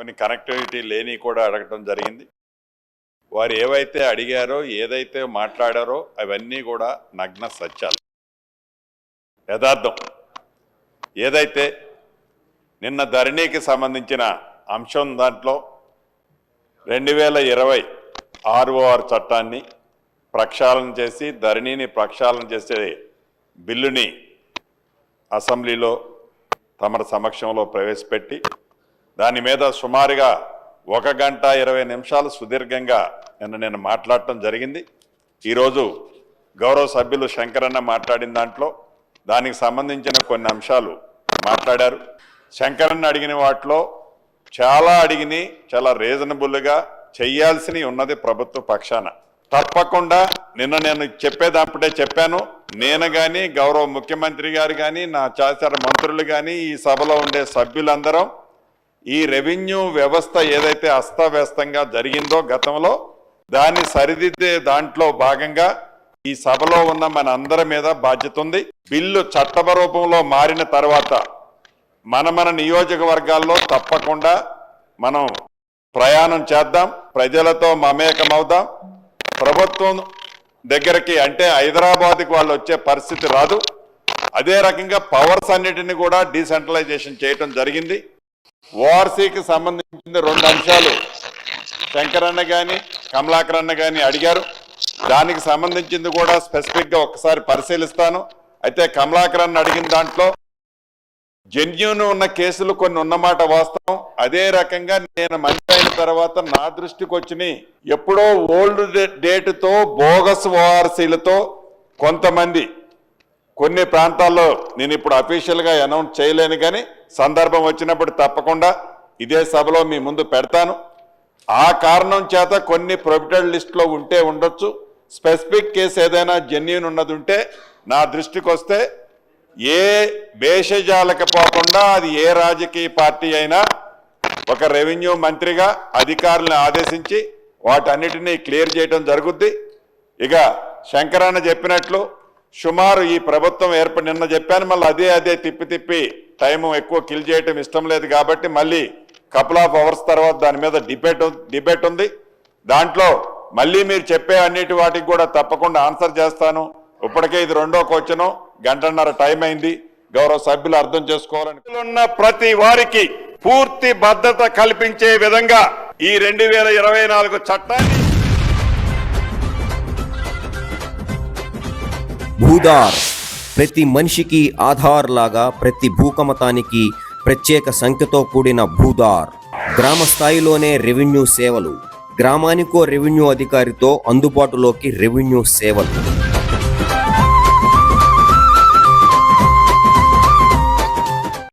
కొన్ని కనెక్టివిటీ లేని కూడా అడగటం జరిగింది. వారు ఏవైతే అడిగారో ఏదైతే మాట్లాడారో అవన్నీ కూడా నగ్న సత్యాలు. యథార్థం. ఏదైతే నిన్న ధరణికి సంబంధించిన అంశం దాంట్లో రెండు వేల ఇరవై ఆర్ఓఆర్ చట్టాన్ని ప్రక్షాళన చేసి ధరణిని ప్రక్షాళన చేసే బిల్లుని అసెంబ్లీలో తమరి సమక్షంలో ప్రవేశపెట్టి దాని మీద సుమారుగా ఒక గంట ఇరవై నిమిషాలు సుదీర్ఘంగా నిన్న నేను మాట్లాడటం జరిగింది. ఈరోజు గౌరవ సభ్యులు శంకరన్న మాట్లాడిన దాంట్లో దానికి సంబంధించిన కొన్ని అంశాలు మాట్లాడారు. శంకరన్న అడిగిన వాటిలో చాలా అడిగిని చాలా రీజనబుల్గా చేయాల్సినవి ఉన్నది ప్రభుత్వ పక్షాన. తప్పకుండా నిన్న నేను చెప్పేదప్పుడే చెప్పాను. నేను కానీ గౌరవ ముఖ్యమంత్రి గారు కానీ నా చాచార మంత్రులు కానీ ఈ సభలో ఉండే సభ్యులందరం ఈ రెవెన్యూ వ్యవస్థ ఏదైతే అస్తవ్యస్తంగా జరిగిందో గతంలో దాన్ని సరిదిద్దే దాంట్లో భాగంగా ఈ సభలో ఉన్న మన అందరి మీద బాధ్యత ఉంది. బిల్లు చట్టమ రూపంలో మారిన తర్వాత మన మన నియోజకవర్గాల్లో తప్పకుండా మనం ప్రయాణం చేద్దాం ప్రజలతో మమేకమవుదాం. ప్రభుత్వం దగ్గరికి అంటే హైదరాబాద్కి వాళ్ళు వచ్చే పరిస్థితి రాదు. అదే రకంగా పవర్స్ అన్నిటిని కూడా డీసెంట్రలైజేషన్ చేయటం జరిగింది. ఓఆర్సీకి సంబంధించిన రెండు అంశాలు. శంకరన్న కానీ కమలాకరన్న కానీ అడిగారు. దానికి సంబంధించింది కూడా స్పెసిఫిక్గా ఒకసారి పరిశీలిస్తాను. అయితే కమలాకరన్న అడిగిన దాంట్లో జెన్యున్ ఉన్న కేసులు కొన్ని ఉన్నమాట వాస్తవం. అదే రకంగా నేను మంత్రి అయిన తర్వాత నా దృష్టికి వచ్చినాయి. ఎప్పుడో ఓల్డ్ డేట్తో బోగస్ ఓఆర్సీలతో కొంతమంది కొన్ని ప్రాంతాల్లో నేను ఇప్పుడు అఫీషియల్గా అనౌన్స్ చేయలేను కానీ సందర్భం వచ్చినప్పుడు తప్పకుండా ఇదే సభలో మీ ముందు పెడతాను. ఆ కారణం చేత కొన్ని ప్రొబిటెడ్ లిస్ట్లో ఉంటే ఉండొచ్చు. స్పెసిఫిక్ కేసు ఏదైనా జెన్యున్ ఉన్నది ఉంటే నా దృష్టికి వస్తే ఏ భేషజాలకు పోకుండా అది ఏ రాజకీయ పార్టీ అయినా ఒక రెవెన్యూ మంత్రిగా అధికారులను ఆదేశించి వాటన్నిటినీ క్లియర్ చేయడం జరుగుద్ది. ఇక శంకరన్న చెప్పినట్లు సుమారు ఈ ప్రభుత్వం ఏర్పడి నిన్న చెప్పాను మళ్ళీ అదే అదే తిప్పి తిప్పి టైం ఎక్కువ కిల్ చేయటం ఇష్టం లేదు కాబట్టి మళ్ళీ కపుల్ ఆఫ్ అవర్స్ తర్వాత దాని మీద డిబేట్ డిబేట్ ఉంది. దాంట్లో మళ్ళీ మీరు చెప్పే అన్నిటి వాటికి కూడా తప్పకుండా ఆన్సర్ చేస్తాను. ఇప్పటికే ఇది రెండో క్వశ్చను గంటన్నర టైం అయింది. గౌరవ సభ్యులు అర్థం చేసుకోవాలని ఉన్న ప్రతి వారికి పూర్తి భద్రత కల్పించే విధంగా ఈ రెండు వేల ఇరవై నాలుగు చట్టాన్ని భూదార్. ప్రతి మనిషికి ఆధార్ లాగా ప్రతి భూకమతానికి ప్రత్యేక సంఖ్యతో కూడిన భూదార్. గ్రామ స్థాయిలోనే రెవెన్యూ సేవలు. గ్రామానికో రెవెన్యూ అధికారితో అందుబాటులోకి రెవెన్యూ సేవలు.